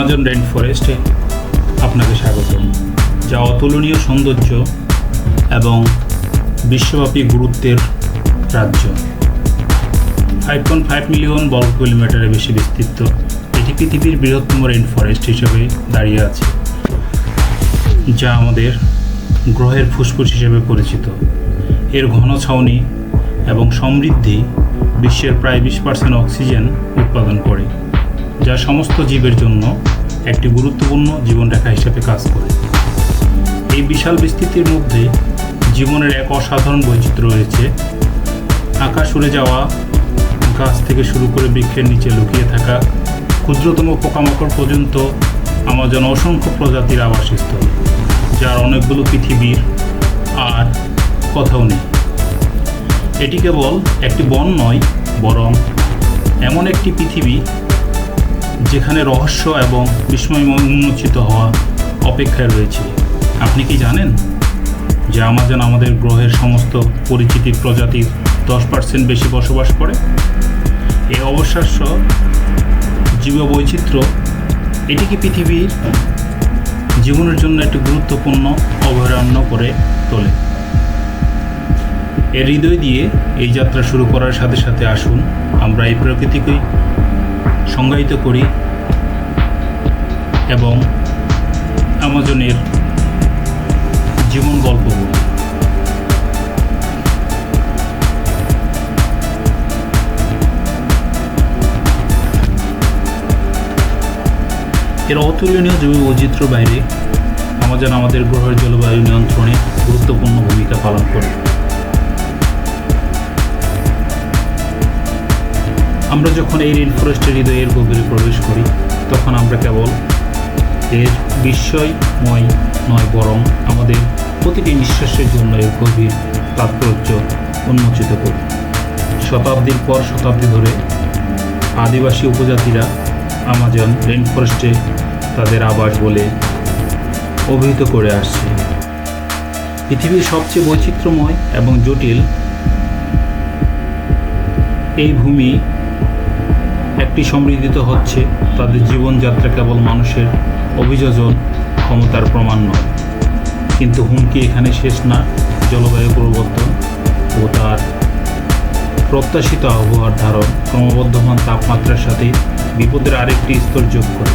Amazon rain ফরেস্টে আপনাকে স্বাগতম। যা অতুলনীয় সৌন্দর্য এবং বিশ্বব্যাপী গুরুত্বের রাজ্য। ফাইভ পয়েন্ট ফাইভ মিলিয়ন বর্গ কিলোমিটারে বেশি বিস্তৃত এটি পৃথিবীর বৃহত্তম রেইন ফরেস্ট হিসেবে দাঁড়িয়ে আছে, যা আমাদের গ্রহের ফুসফুস হিসেবে পরিচিত। এর ঘন ছাউনি এবং সমৃদ্ধি বিশ্বের প্রায় বিশ পার্সেন্ট অক্সিজেন উৎপাদন করে। যা সমস্ত জীবের জন্য একটি গুরুত্বপূর্ণ জীবনরেখা হিসেবে কাজ করে। এই বিশাল বিস্তৃতির মধ্যে জীবনের এক অসাধারণ বৈচিত্র্য রয়েছে। আকাশ উড়ে যাওয়া, গাছ থেকে শুরু করে বৃক্ষের নিচে লুকিয়ে থাকা, ক্ষুদ্রতম পোকামাকড় পর্যন্ত আমাজন অসংখ্য প্রজাতির আবাসস্থল, যার অনেকগুলো পৃথিবীর আর কোথাও নেই। এটি কেবল একটি বন নয়, বরং এমন একটি পৃথিবী যেখানে রহস্য এবং বিস্ময় উন্মোচিত হওয়া অপেক্ষায় রয়েছে। আপনি কি জানেন যে আমাজন আমাদের গ্রহের সমস্ত পরিচিতির প্রজাতির দশ পার্সেন্ট বেশি বসবাস করে? এই অবশ্বাস্য জীববৈচিত্র্য এটিকে পৃথিবীর জীবনের জন্য একটি গুরুত্বপূর্ণ অভয়ারণ্য করে তোলে? এর হৃদয় দিয়ে এই যাত্রা শুরু করার সাথে সাথে আসুন, আমরা এই প্রকৃতিকেই সংজ্ঞায়িত করি এবং আমাজনের জীবন গল্প বলি। এর অতুলনীয় জৈব বৈচিত্র্য বাইরে আমাজন আমাদের গ্রহের জলবায়ু নিয়ন্ত্রণে গুরুত্বপূর্ণ ভূমিকা পালন করে। আমরা যখন এই রেন ফরেস্টের হৃদয়ের গভীরে প্রবেশ করি, তখন আমরা কেবল এর বিস্ময়ময় নয়, বরং আমাদের প্রতিটি নিঃশ্বাসের জন্য এর গভীর তাৎপর্য উন্মোচিত করি। শতাব্দীর পর শতাব্দী ধরে আদিবাসী উপজাতিরা আমাজন রেন ফরেস্টে তাদের আবাস বলে অভিহিত করে আসছে। পৃথিবীর সবচেয়ে বৈচিত্র্যময় এবং জটিল এই ভূমি একটি সমৃদ্ধিত হচ্ছে, তাদের জীবনযাত্রা কেবল মানুষের অভিযোজন, ক্ষমতার প্রমাণ নয়। কিন্তু হুমকি এখানে শেষ না, জলবায়ু পরিবর্তন ও তার প্রত্যাশিত আবহাওয়ার ধারণ ক্রমবর্ধমান তাপমাত্রার সাথে বিপদের আরেকটি স্তর যোগ করে।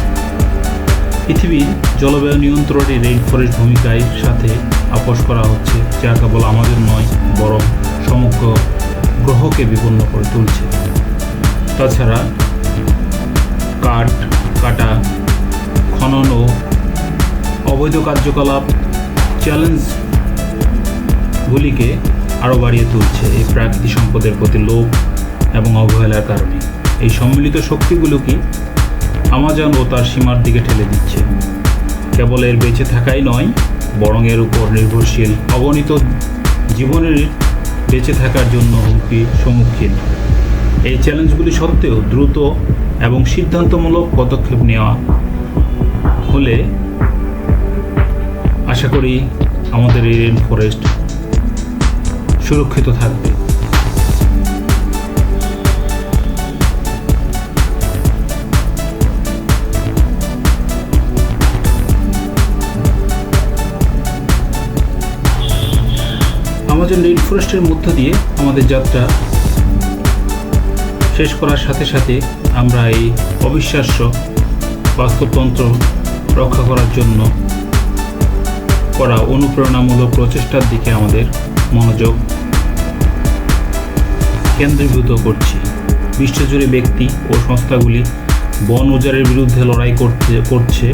পৃথিবীর জলবায়ু নিয়ন্ত্রণে রেইন ফরেস্ট ভূমিকায় সাথে আপোষ করা হচ্ছে, যা কেবল আমাদের নয়, বরং সমগ্র গ্রহকে বিপন্ন করে তুলছে। তাছাড়া কাঠ, কাটা খনন ও অবৈধ কার্যকলাপ চ্যালেঞ্জগুলিকে আরও বাড়িয়ে তুলছে এই প্রাকৃতিক সম্পদের প্রতি লোভ এবং অবহেলার কারণে। এই সম্মিলিত শক্তিগুলোকে আমাজন ও তার সীমার দিকে ঠেলে দিচ্ছে? কেবল এর বেঁচে থাকাই নয়, বরং এর উপর নির্ভরশীল অগণিত জীবনের বেঁচে থাকার জন্য হুমকি সম্মুখীন। এই চ্যালেঞ্জগুলি সত্ত্বেও দ্রুত এবং সিদ্ধান্তমূলক পদক্ষেপ নেওয়া হলে আশা করি আমাদের এই রেন ফরেস্ট সুরক্ষিত থাকবে। আমাজন রেন ফরেস্টের মধ্য দিয়ে আমাদের যাত্রা শেষ করার সাথে সাথে আমরা এই অবিশ্বাস্য বাস্তুতন্ত্র রক্ষা করার জন্য করা অনুপ্রেরণামূলক প্রচেষ্টার দিকে আমাদের মনোযোগ কেন্দ্রীভূত করছি। বিশ্বজুড়ে ব্যক্তি ও সংস্থাগুলি বন উজারের বিরুদ্ধে লড়াই করতে, করছে।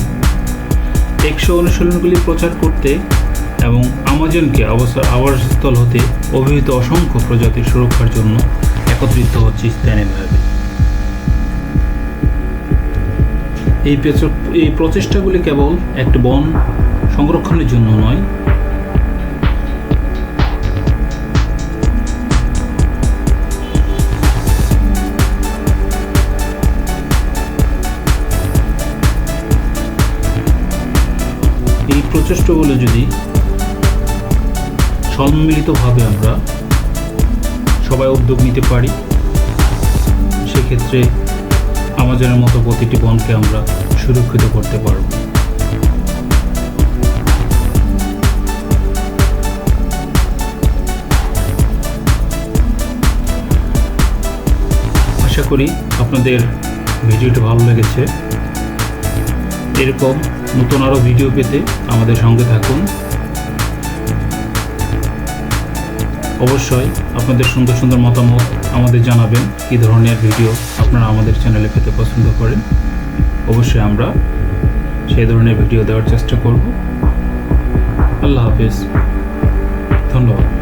টেকসই অনুশীলনগুলি প্রচার করতে এবং আমাজনকে অবস্থা আবাসস্থল হতে অভিহিত অসংখ্য প্রজাতির সুরক্ষার জন্য একত্রিত হচ্ছে স্থানীয়ভাবে এই এই প্রচেষ্টাগুলি কেবল একটি বন সংরক্ষণের জন্য নয়। এই প্রচেষ্টাগুলো যদি সম্মিলিতভাবে আমরা সবাই উদ্যোগ নিতে পারি। সেক্ষেত্রে আমাজনের মতো প্রতিটি বনকে আমরা সুরক্ষিত করতে পারব। আশা করি আপনাদের ভিডিওটি ভালো লেগেছে। এরকম নতুন আরও ভিডিও পেতে আমাদের সঙ্গে থাকুন। অবশ্যই আপনাদের সুন্দর সুন্দর মতামত আমাদের জানাবেন। কী ধরনের ভিডিও আপনারা আমাদের চ্যানেলে পেতে পছন্দ করেন? অবশ্যই আমরা সেই ধরনের ভিডিও দেওয়ার চেষ্টা করব। আল্লাহ হাফিজ। ধন্যবাদ।